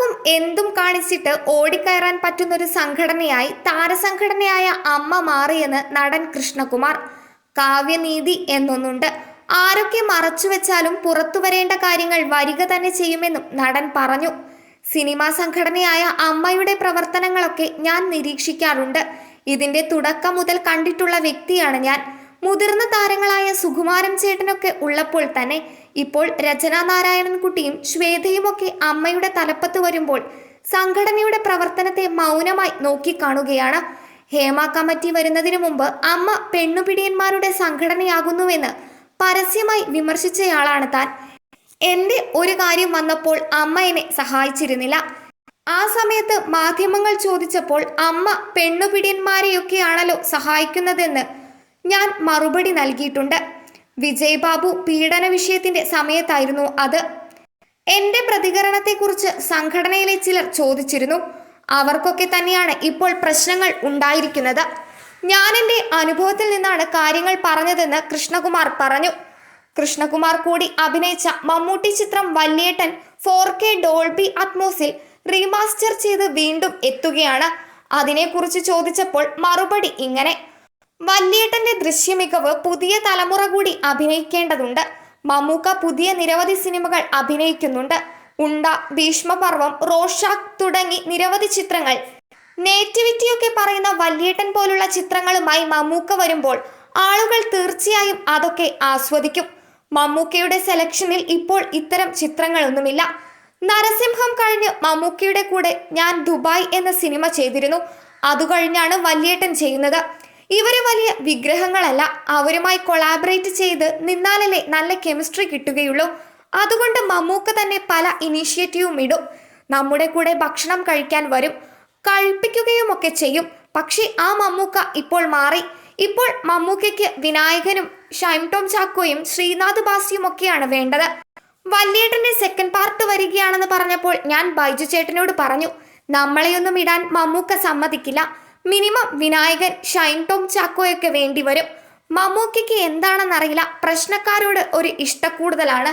ആർക്കും എന്തും കാണിച്ചിട്ട് ഓടിക്കയറാൻ പറ്റുന്നൊരു സംഘടനയായി താരസംഘടനയായ അമ്മ മാറിയെന്ന് നടൻ കൃഷ്ണകുമാർ. കാവ്യനീതി എന്നൊന്നുണ്ട്. ആരൊക്കെ മറച്ചു വെച്ചാലും പുറത്തു വരേണ്ട കാര്യങ്ങൾ വരിക തന്നെ ചെയ്യുമെന്നും നടൻ പറഞ്ഞു. സിനിമാ സംഘടനയായ അമ്മയുടെ പ്രവർത്തനങ്ങളൊക്കെ ഞാൻ നിരീക്ഷിക്കാറുണ്ട്. ഇതിന്റെ തുടക്കം മുതൽ കണ്ടിട്ടുള്ള വ്യക്തിയാണ് ഞാൻ. മുതിർന്ന താരങ്ങളായ സുകുമാരൻ ചേട്ടനൊക്കെ ഉള്ളപ്പോൾ തന്നെ ഇപ്പോൾ രചനാ നാരായണൻകുട്ടിയും ശ്വേതയുമൊക്കെ അമ്മയുടെ തലപ്പത്ത് വരുമ്പോൾ സംഘടനയുടെ പ്രവർത്തനത്തെ മൗനമായി നോക്കിക്കാണുകയാണ്. ഹേമ കമ്മിറ്റി വരുന്നതിന് മുമ്പ് അമ്മ പെണ്ണുപിടിയന്മാരുടെ സംഘടനയാകുന്നുവെന്ന് പരസ്യമായി വിമർശിച്ചയാളാണ് താൻ. എന്റെ ഒരു കാര്യം വന്നപ്പോൾ അമ്മ എന്നെ സഹായിച്ചിരുന്നില്ല. ആ സമയത്ത് മാധ്യമങ്ങൾ ചോദിച്ചപ്പോൾ അമ്മ പെണ്ണുപിടിയന്മാരെയൊക്കെയാണല്ലോ സഹായിക്കുന്നതെന്ന് ഞാൻ മറുപടി നൽകിയിട്ടുണ്ട്. വിജയ് ബാബു പീഡന വിഷയത്തിന്റെ സമയത്തായിരുന്നു അത്. എന്റെ പ്രതികരണത്തെക്കുറിച്ച് സംഘടനയിലെ ചിലർ ചോദിച്ചിരുന്നു. അവർക്കൊക്കെ തന്നെയാണ് ഇപ്പോൾ പ്രശ്നങ്ങൾ ഉണ്ടായിരിക്കുന്നത്. ഞാൻ എന്റെ അനുഭവത്തിൽ നിന്നാണ് കാര്യങ്ങൾ പറഞ്ഞതെന്ന് കൃഷ്ണകുമാർ പറഞ്ഞു. കൃഷ്ണകുമാർ കൂടി അഭിനയിച്ച മമ്മൂട്ടി ചിത്രം വല്യേട്ടൻ ഫോർ കെ ഡോൾബി അറ്റ്മോസിൽ റീമാസ്റ്റർ ചെയ്ത് വീണ്ടും എത്തുകയാണ്. അതിനെക്കുറിച്ച് ചോദിച്ചപ്പോൾ മറുപടി ഇങ്ങനെ. വല്യേട്ടന്റെ ദൃശ്യമികവ് പുതിയ തലമുറ കൂടി അഭിനയിക്കേണ്ടതുണ്ട്. മമ്മൂക്ക പുതിയ നിരവധി സിനിമകൾ അഭിനയിക്കുന്നുണ്ട്. ഉണ്ട ഭീഷ്മപർവം റോഷാക്ക് തുടങ്ങി നിരവധി ചിത്രങ്ങൾ. നേറ്റിവിറ്റിയൊക്കെ പറയുന്ന വല്യേട്ടൻ പോലുള്ള ചിത്രങ്ങളുമായി മമ്മൂക്ക വരുമ്പോൾ ആളുകൾ തീർച്ചയായും അതൊക്കെ ആസ്വദിക്കും. മമ്മൂക്കയുടെ സെലക്ഷനിൽ ഇപ്പോൾ ഇത്തരം ചിത്രങ്ങളൊന്നുമില്ല. നരസിംഹം കഴിഞ്ഞ് മമ്മൂക്കയുടെ കൂടെ ഞാൻ ദുബായ് എന്ന സിനിമ ചെയ്തിരുന്നു. അതുകഴിഞ്ഞാണ് വല്യേട്ടൻ ചെയ്യുന്നത്. ഇവർ വലിയ വിഗ്രഹങ്ങളല്ല. അവരുമായി കൊളാബറേറ്റ് ചെയ്ത് നിന്നാലല്ലേ നല്ല കെമിസ്ട്രി കിട്ടുകയുള്ളൂ. അതുകൊണ്ട് മമ്മൂക്ക തന്നെ പല ഇനീഷ്യേറ്റീവും ഇടും. നമ്മുടെ കൂടെ ഭക്ഷണം കഴിക്കാൻ വരും. കഴിപ്പിക്കുകയുമൊക്കെ ചെയ്യും. പക്ഷേ ആ മമ്മൂക്ക ഇപ്പോൾ മാറി. ഇപ്പോൾ മമ്മൂക്കയ്ക്ക് വിനായകനും ഷൈം ടോം ചാക്കോയും ശ്രീനാഥ് ബാസിയും ഒക്കെയാണ് വേണ്ടത്. വല്യേട്ടന്റെ സെക്കൻഡ് പാർട്ട് വരികയാണെന്ന് പറഞ്ഞപ്പോൾ ഞാൻ ബൈജു ചേട്ടനോട് പറഞ്ഞു നമ്മളെയൊന്നും ഇടാൻ മമ്മൂക്ക സമ്മതിക്കില്ല. മിനിമം വിനായകൻ ഷൈൻ ടോം ചാക്കോയൊക്കെ വേണ്ടി വരും മമ്മൂക്കയ്ക്ക് എന്താണെന്നറിയില്ല. പ്രശ്നക്കാരോട് ഒരു ഇഷ്ടക്കൂടുതലാണ്.